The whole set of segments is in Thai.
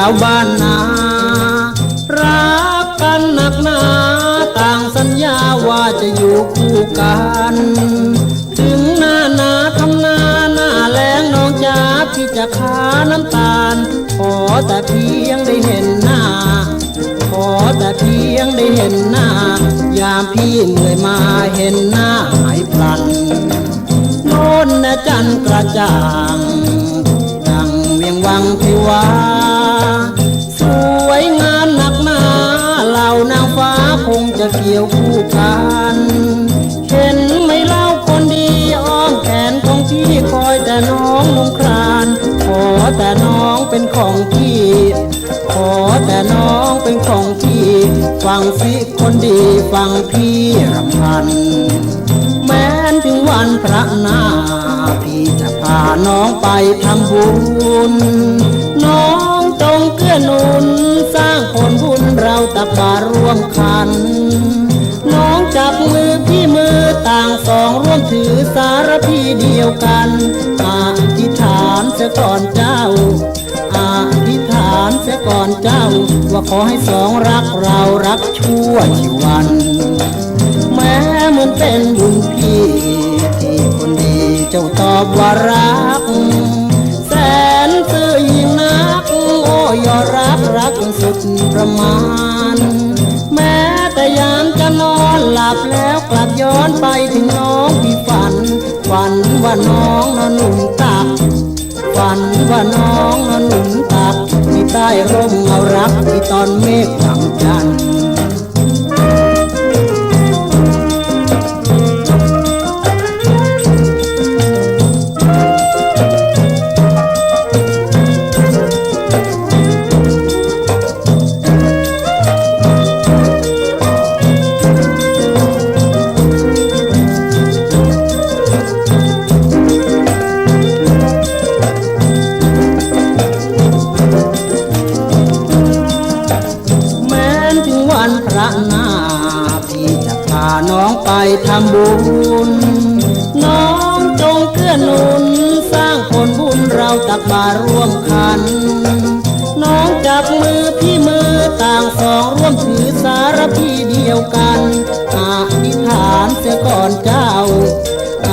าวบ้านนา รักกันหนักหนาต่างสัญญาว่าจะอยู่คู่กัน ถึงหน้านาทำนาหน้าแรงน้องจ๋าพี่จะคาน้ำตาล ขอแต่เพียงได้เห็นหน้า ขอแต่เพียงได้เห็นหน้า ยามพี่เหนื่อยมาเห็นหน้าหายพลันโน่นนะจันกระจ่าง วา สวยงามหนักหนาเหล่านางฟ้าคงจะเกี่ยวคู่กันเห็นไหมเล่าคนดีอ้อมแขนของพี่คอยแต่น้องลงครานขอแต่น้องเป็นของพี่ขอแต่น้องเป็นของพี่ ฟังสิคนดีฟังพี่รำพัน แม้นถึงวันพระนาพี่จะพาน้องไปทำบุญ เกื้อหนุน สร้างผลบุญเราตักบาตรร่วมขัน น้องจับมือพี่มือต่างสองร่วมถือสารพีเดียวกันอธิษฐานเสียก่อนเจ้าอธิษฐานเสียก่อนเจ้า ว่าขอให้สองรักเรารักชั่วชีวัน แม้มันเป็นบุญพี่ที่คนดีเจ้าตอบว่ารั ประมาณ แม้แต่ยามจะนอนหลับแล้วกลับย้อนไปถึงน้องที่ฝัน ฝันว่าน้องนอนหนุ่มตัก ฝันว่าน้องนอนหนุนตักที่ใต้ร่มเงารักที่ตอนเมฆหลังจันทร์ ระนาพี่จะพาน้องไปทำบุญ น้องจงเกื้อหนุน สร้างผลบุญเราตักบารร่วมขัน น้องจับมือพี่มือต่างสองร่วมถือสารพีเดียวกันอธิษฐานเสียก่อนเจ้าอ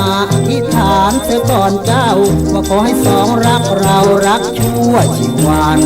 ธิษฐานเสียก่อนเจ้าว่าขอให้สองรักเรารักชั่วชีวัน